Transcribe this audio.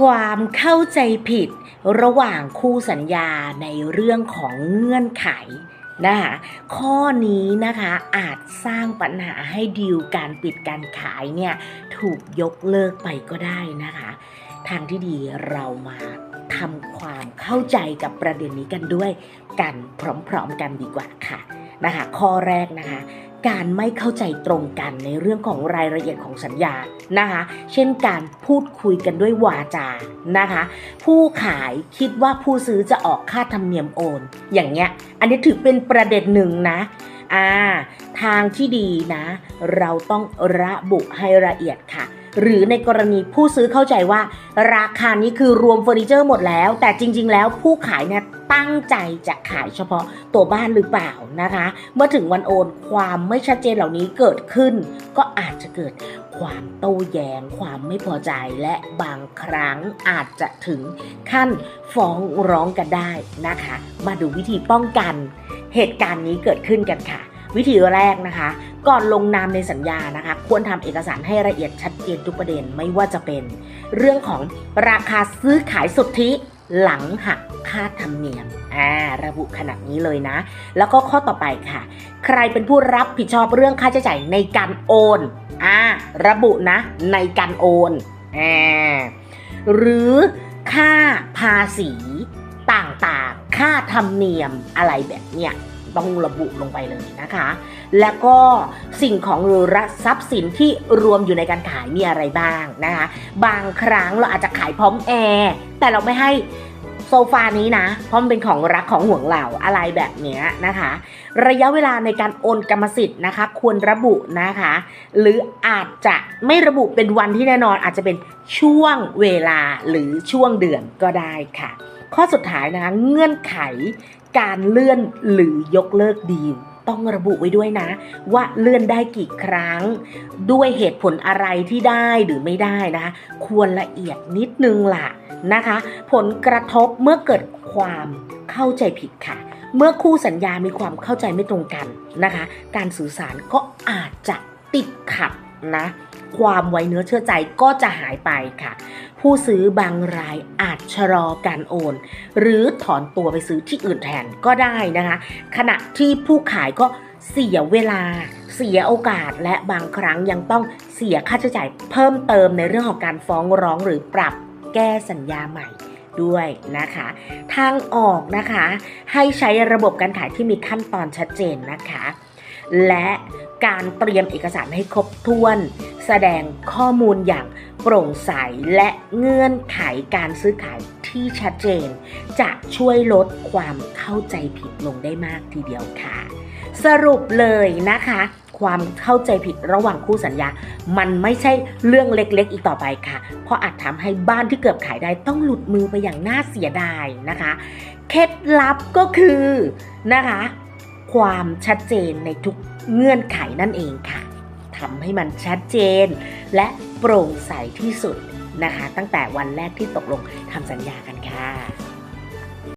ความเข้าใจผิดระหว่างคู่สัญญาในเรื่องของเงื่อนไขนะคะข้อนี้นะคะอาจสร้างปัญหาให้ดีลการปิดการขายเนี่ยถูกยกเลิกไปก็ได้นะคะ ทางที่ดีเรามาทำความเข้าใจกับประเด็นนี้กันด้วยกันพร้อมๆกันดีกว่าค่ะนะคะ ข้อแรกนะคะ การไม่เข้าใจตรงกันในเรื่องของรายละเอียดของสัญญานะคะ เช่นการพูดคุยกันด้วยวาจานะคะ ผู้ขายคิดว่าผู้ซื้อจะออกค่าธรรมเนียมโอน อย่างเงี้ย อันนี้ถือเป็นประเด็นหนึ่งนะอ่าทางที่ดีนะ เราต้องระบุให้ละเอียดค่ะ หรือในกรณีผู้ซื้อเข้าใจว่า ราคานี้คือรวมเฟอร์นิเจอร์หมดแล้ว แต่จริง ๆ แล้วผู้ขายเนี่ย ตั้งใจจะขายเฉพาะตัวบ้านหรือเปล่านะคะ เมื่อถึงวันโอนความไม่ชัดเจนเหล่านี้เกิดขึ้น ก็อาจจะเกิดความโต้แย้ง ความไม่พอใจและบางครั้งอาจจะถึงขั้นฟ้องร้องกันได้นะคะ มาดูวิธีป้องกัน เหตุการณ์นี้เกิดขึ้นกันค่ะ วิธีแรกนะคะ ก่อนลงนามในสัญญานะคะ ควรทำเอกสารให้ละเอียดชัดเจนทุกประเด็นไม่ว่าจะเป็น เรื่องของราคาซื้อขายสุทธิ หลังหักค่าธรรมเนียม อ่า ระบุขนาดนี้เลยนะ แล้วก็ข้อต่อไปค่ะ ใครเป็นผู้รับผิดชอบเรื่องค่าใช้จ่ายในการโอน อ่า ระบุนะ ในการโอน อ่า หรือค่าภาษีต่างๆ ค่าธรรมเนียมอะไรแบบเนี้ย ต้องระบุลงไปเลยนะคะ แล้วก็สิ่งของหรือทรัพย์สินที่รวมอยู่ในการขายมีอะไรบ้างนะคะ บางครั้งเราอาจจะขายพร้อมแอร์แต่เราไม่ให้โซฟานี้นะ เพราะมันเป็นของรักของห่วงเราอะไรแบบนี้นะคะ ระยะเวลาในการโอนกรรมสิทธิ์นะคะ ควรระบุนะคะ หรืออาจจะไม่ระบุเป็นวันที่แน่นอนอาจจะเป็นช่วงเวลาหรือช่วงเดือนก็ได้ค่ะ ข้อสุดท้ายนะคะเงื่อนไขการเลื่อนหรือยกเลิกดีลต้องระบุไว้ด้วยนะ ว่าเลื่อนได้กี่ครั้ง ด้วยเหตุผลอะไรที่ได้หรือไม่ได้นะคะควรละเอียดนิดนึงล่ะนะคะ ผลกระทบเมื่อเกิดความเข้าใจผิดค่ะ เมื่อคู่สัญญามีความเข้าใจไม่ตรงกันนะคะ การสื่อสารก็อาจจะติดขัดนะ ความไว้เนื้อเชื่อใจก็จะหายไปค่ะ ผู้ซื้อบางรายอาจชะลอการโอน หรือถอนตัวไปซื้อที่อื่นแทนก็ได้นะคะ ขณะที่ผู้ขายก็เสียเวลา เสียโอกาสและบางครั้งยังต้องเสียค่าใช้จ่ายเพิ่มเติมในเรื่องของการฟ้องร้องหรือปรับแก้สัญญาใหม่ด้วยนะคะ ทางออกนะคะ ให้ใช้ระบบการขายที่มีขั้นตอนชัดเจนนะคะ และการเตรียมเอกสารให้ครบถ้วน แสดงข้อมูลอย่างโปร่งใสและเงื่อนไขการซื้อขายที่ชัดเจน จะช่วยลดความเข้าใจผิดลงได้มากทีเดียวค่ะ สรุปเลยนะคะ ความเข้าใจผิดระหว่างคู่สัญญา มันไม่ใช่เรื่องเล็กๆ อีกต่อไปค่ะ เพราะอาจทำให้บ้านที่เกือบขายได้ต้องหลุดมือไปอย่างน่าเสียดายนะคะ เคล็ดลับก็คือนะคะ ความชัดเจนในทุกเงื่อนไขนั่นเองค่ะ ทำให้มันชัดเจน และโปร่งใสที่สุดนะคะ ตั้งแต่วันแรกที่ตกลงทำสัญญากันค่ะ